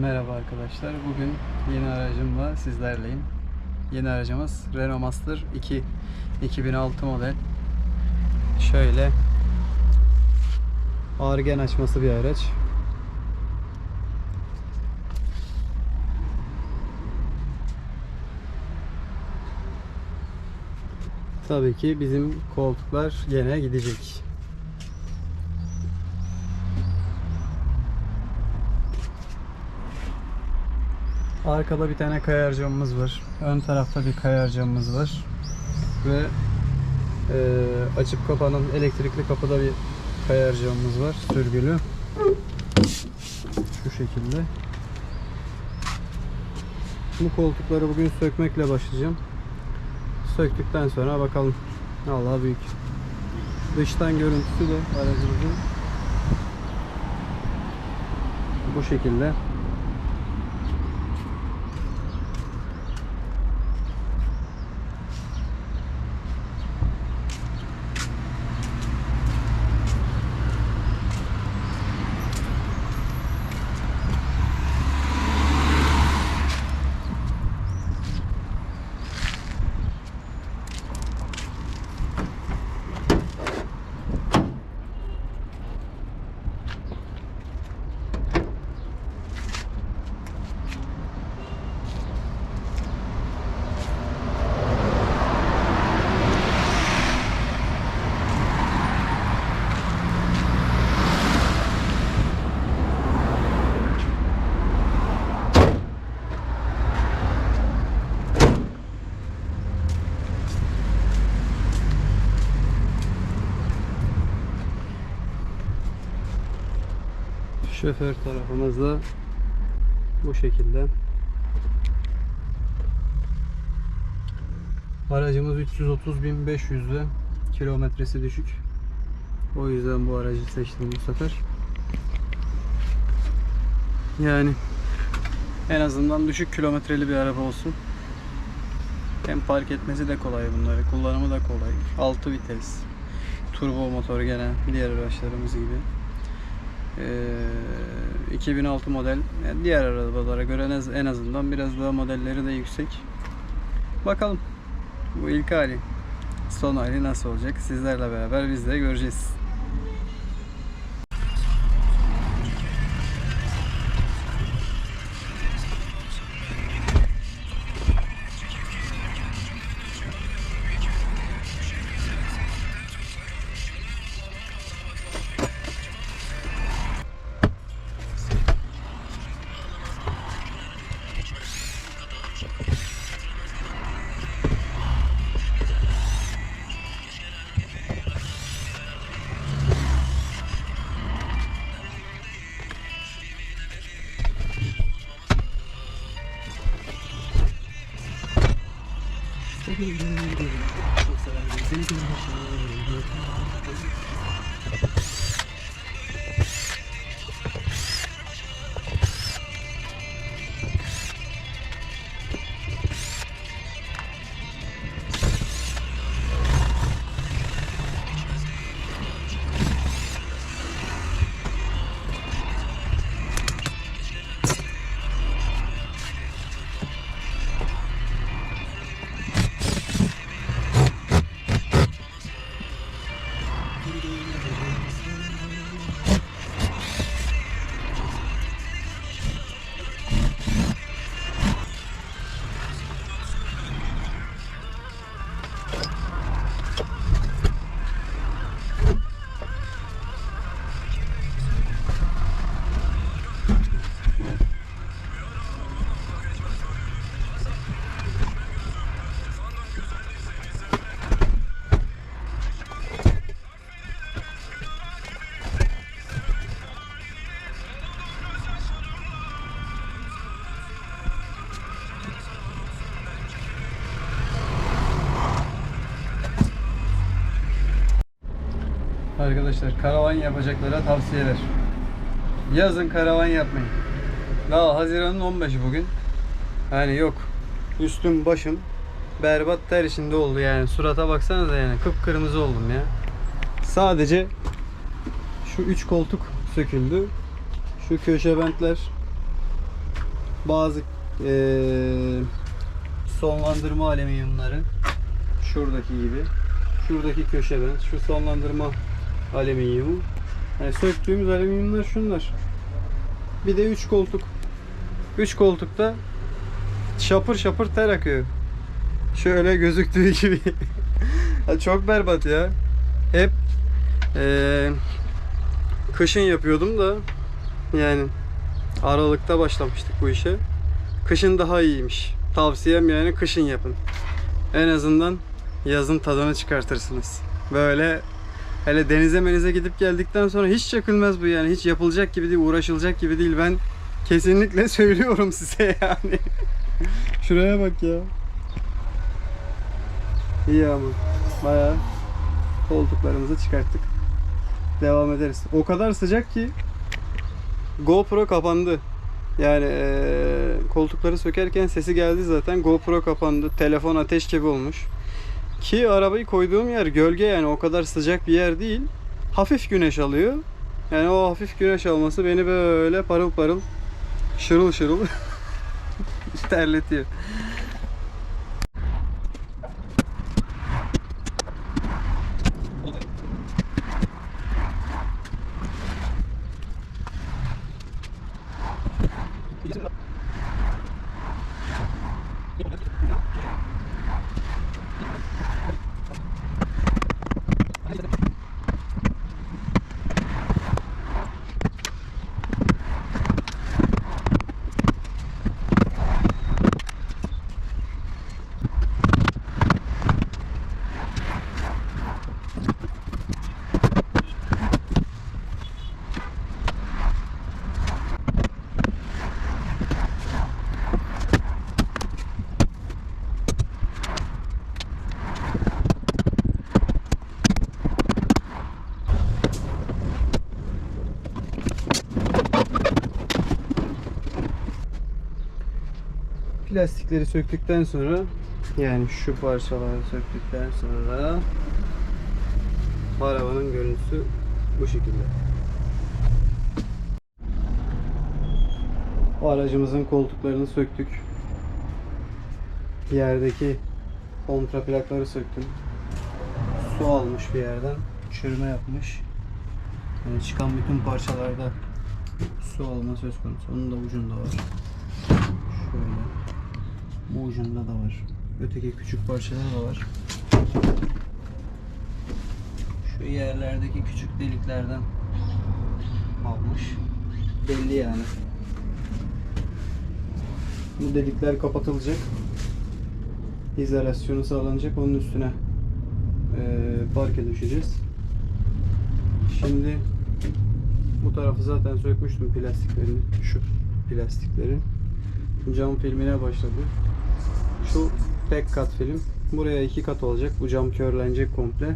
Merhaba arkadaşlar. Bugün yeni aracımla sizlerleyim. Yeni aracımız Renault Master 2 2006 model. Şöyle argen açması bir araç. Tabii ki bizim koltuklar gene gidecek. Arkada bir tane kayar camımız var. Ön tarafta bir kayar camımız var. Ve e, açıp kapanan elektrikli kapıda bir kayar camımız var. Sürgülü. Şu şekilde. Bu koltukları bugün sökmekle başlayacağım. Söktükten sonra bakalım. Allah büyük. Dıştan görüntüsü de aracımızın bu şekilde. Şoför tarafımızda bu şekilde. Aracımız 330.500'lü kilometresi düşük. O yüzden bu aracı seçtim bu sefer. Yani en azından düşük kilometreli bir araba olsun. Hem park etmesi de kolay bunları, kullanımı da kolay. 6 vites, turbo motor gene diğer araçlarımız gibi. Ee, 2006 model yani diğer arabalara göre en azından biraz daha modelleri de yüksek. Bakalım bu ilk hali. Son hali nasıl olacak? Sizlerle beraber biz de göreceğiz. being Arkadaşlar karavan yapacaklara tavsiyeler. Yazın karavan yapmayın. Daha Haziran'ın 15'i bugün. Yani yok. Üstüm başım berbat ter içinde oldu yani. Surata baksanıza yani kıpkırmızı oldum ya. Sadece şu üç koltuk söküldü. Şu köşe bentler bazı eee, sonlandırma alüminyumları şuradaki gibi. Şuradaki köşe bent, şu sonlandırma alüminyumu. Yani söktüğümüz alüminyumlar şunlar. Bir de 3 koltuk. 3 koltukta şapır şapır ter akıyor. Şöyle gözüktüğü gibi. Çok berbat ya. Hep eee, kışın yapıyordum da yani Aralık'ta başlamıştık bu işe. Kışın daha iyiymiş. Tavsiyem yani kışın yapın. En azından yazın tadını çıkartırsınız. Böyle hele denize menize gidip geldikten sonra hiç çakılmaz bu yani. Hiç yapılacak gibi değil, uğraşılacak gibi değil. Ben kesinlikle söylüyorum size yani. Şuraya bak ya. İyi ama. Bayağı koltuklarımızı çıkarttık. Devam ederiz. O kadar sıcak ki GoPro kapandı. Yani eee, koltukları sökerken sesi geldi zaten. GoPro kapandı. Telefon ateş gibi olmuş. Ki arabayı koyduğum yer gölge yani o kadar sıcak bir yer değil. Hafif güneş alıyor. Yani o hafif güneş alması beni böyle parıl parıl şırıl şırıl terletiyor. Plastikleri söktükten sonra yani şu parçaları söktükten sonra arabanın görüntüsü bu şekilde. Aracımızın koltuklarını söktük. Yerdeki kontraplakları söktüm. Su almış bir yerden. Çürüme yapmış. Yani çıkan bütün parçalarda su alma söz konusu. Onun da ucunda var. Bu ucunda da var. Öteki küçük parçalar da var. Şu yerlerdeki küçük deliklerden almış. Belli yani. Bu delikler kapatılacak. İzolasyonu sağlanacak. Onun üstüne eee parke düşeceğiz. Şimdi bu tarafı zaten sökmüştüm plastiklerini. Şu plastikleri. Cam filmine başladı. Şu tek kat film. Buraya iki kat olacak. Bu cam körlenecek komple.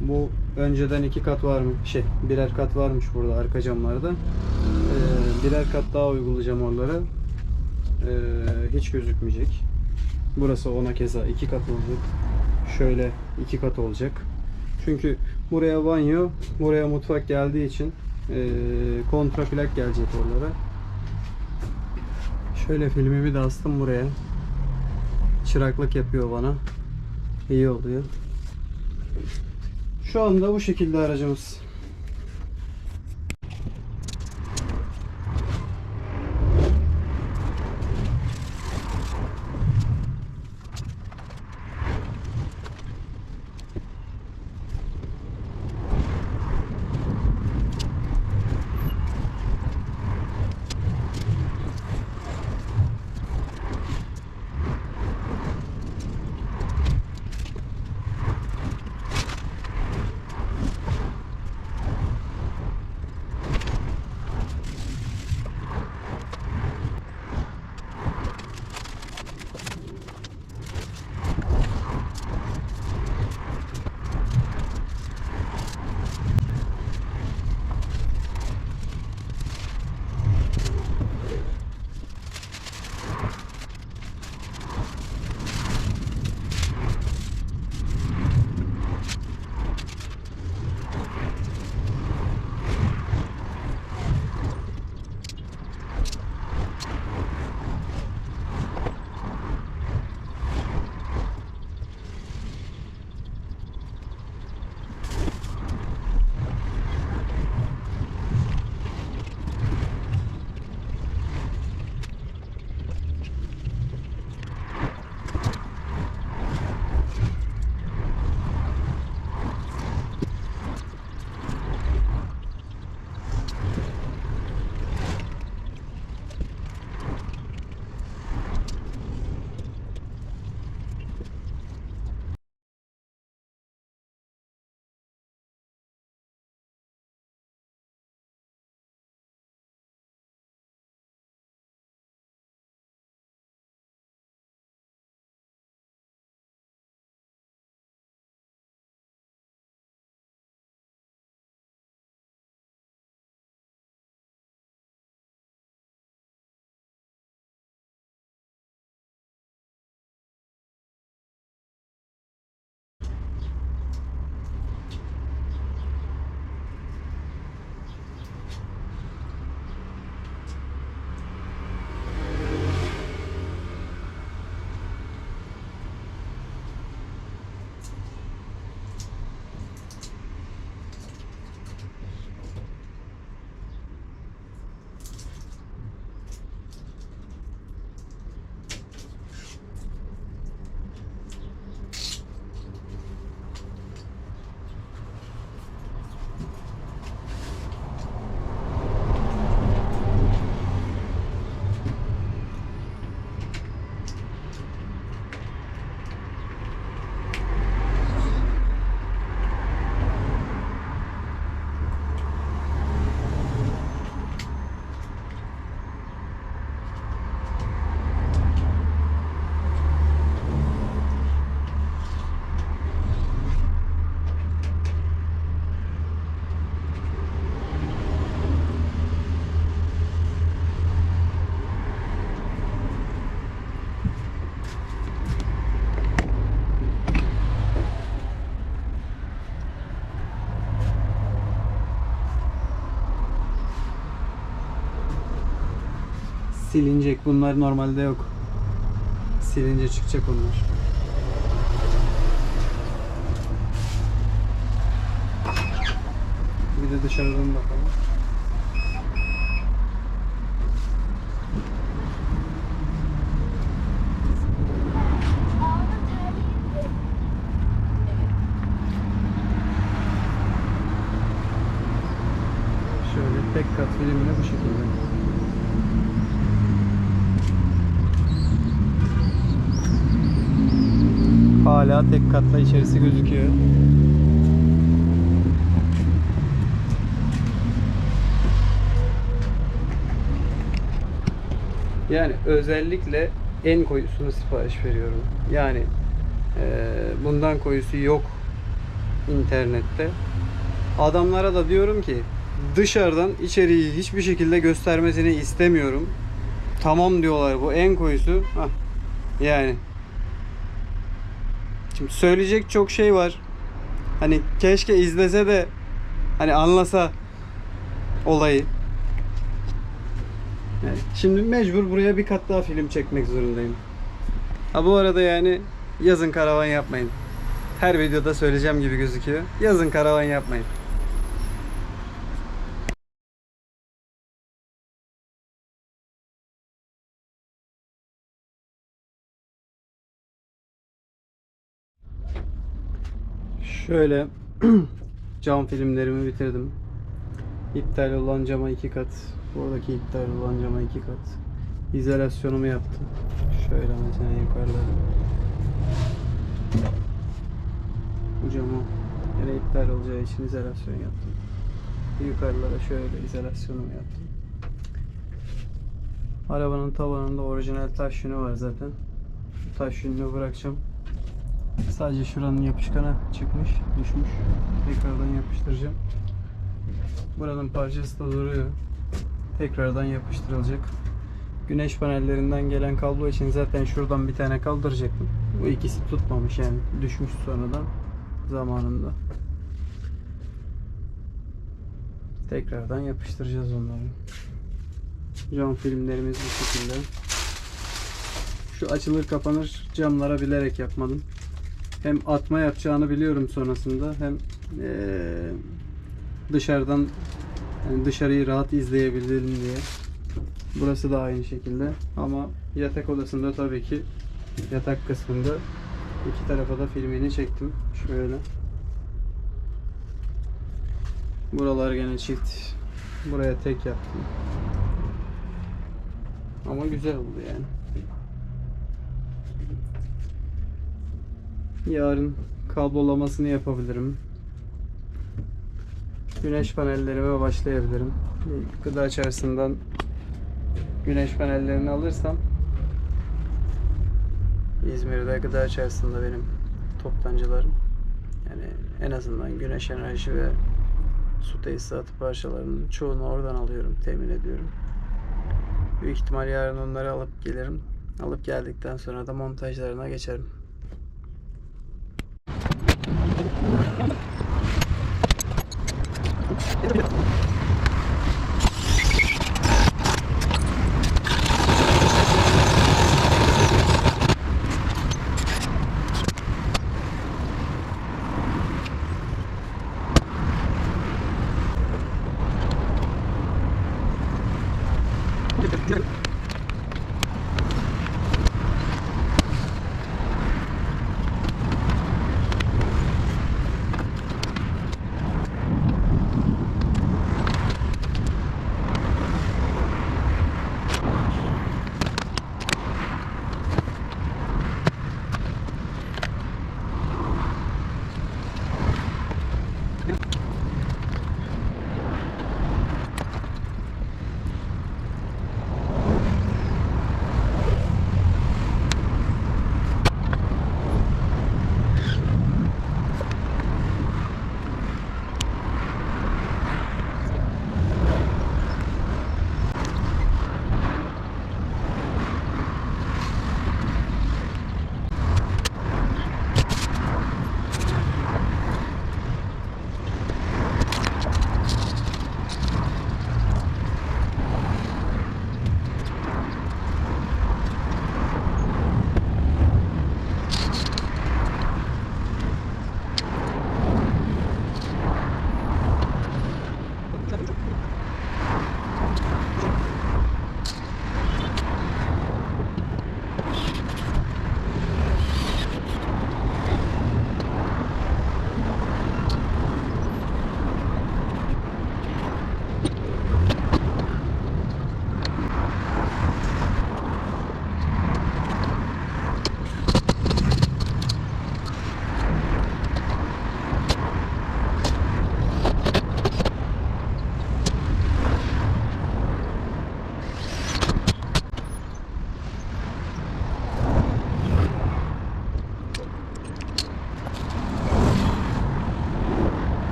Bu önceden iki kat var mı? Şey, birer kat varmış burada arka camlarda. Ee, birer kat daha uygulayacağım oralara. Ee, hiç gözükmeyecek. Burası ona keza iki kat olacak. Şöyle iki kat olacak. Çünkü buraya banyo, buraya mutfak geldiği için ee, kontraplak gelecek oralara. Şöyle filmimi de astım buraya. Çıraklık yapıyor bana. İyi oluyor. Şu anda bu şekilde aracımız. Silinecek. Bunlar normalde yok. Silince çıkacak onlar. Bir de dışarıdan bakalım. Şöyle tek kat filmine bu şekilde. Hala tek katla içerisi gözüküyor. Yani özellikle en koyusunu sipariş veriyorum. Yani eee, bundan koyusu yok internette. Adamlara da diyorum ki dışarıdan içeriği hiçbir şekilde göstermesini istemiyorum. Tamam diyorlar bu en koyusu. Hah. Yani Şimdi söyleyecek çok şey var. Hani keşke izlese de hani anlasa olayı. Yani şimdi mecbur buraya bir kat daha film çekmek zorundayım. Ha bu arada yani yazın karavan yapmayın. Her videoda söyleyeceğim gibi gözüküyor. Yazın karavan yapmayın. Şöyle cam filmlerimi bitirdim. İptal olan cama iki kat. Buradaki iptal olan cama iki kat. İzolasyonumu yaptım. Şöyle mesela yukarıda. Bu camı yine iptal olacağı için izolasyon yaptım. Yukarılara şöyle izolasyonumu yaptım. Arabanın tavanında orijinal taş yünü var zaten. Bu taş yününü bırakacağım. Sadece şuranın yapışkanı çıkmış, düşmüş. Tekrardan yapıştıracağım. Buranın parçası da duruyor. Tekrardan yapıştırılacak. Güneş panellerinden gelen kablo için zaten şuradan bir tane kaldıracaktım. Bu ikisi tutmamış yani. Düşmüş sonradan zamanında. Tekrardan yapıştıracağız onları. Cam filmlerimiz bu şekilde. Şu açılır kapanır camlara bilerek yapmadım hem atma yapacağını biliyorum sonrasında hem eee, dışarıdan yani dışarıyı rahat izleyebilelim diye. Burası da aynı şekilde ama yatak odasında tabii ki yatak kısmında iki tarafa da filmini çektim. Şöyle. Buralar gene çift. Buraya tek yaptım. Ama güzel oldu yani. Yarın kablolamasını yapabilirim. Güneş panellerime başlayabilirim. Gıda içerisinden güneş panellerini alırsam İzmir'de gıda içerisinde benim toptancılarım. Yani en azından güneş enerji ve su tesisatı parçalarının çoğunu oradan alıyorum, temin ediyorum. Büyük ihtimal yarın onları alıp gelirim. Alıp geldikten sonra da montajlarına geçerim. Yeah.